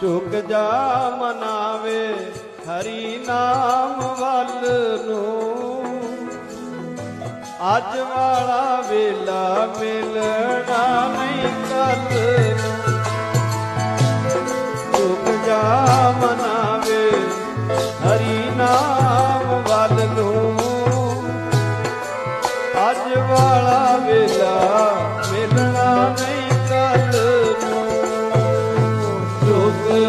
ਝੁਕ ਜਾ ਮਨਾਵੇ ਹਰੀ ਨਾਮ ਵੱਲ ਨੂੰ। ਅੱਜ ਵਾਲਾ ਵੇਲਾ ਮਿਲਣਾ ਨਹੀਂ ਕੱਲ ਝੁਕ ਜਾ ਮਨਾਵੇ ਹਰੀ ਨਾਮ ਵੱਲ ਨੂੰ। ਅੱਜ ਵਾਲਾ ਵੇਲਾ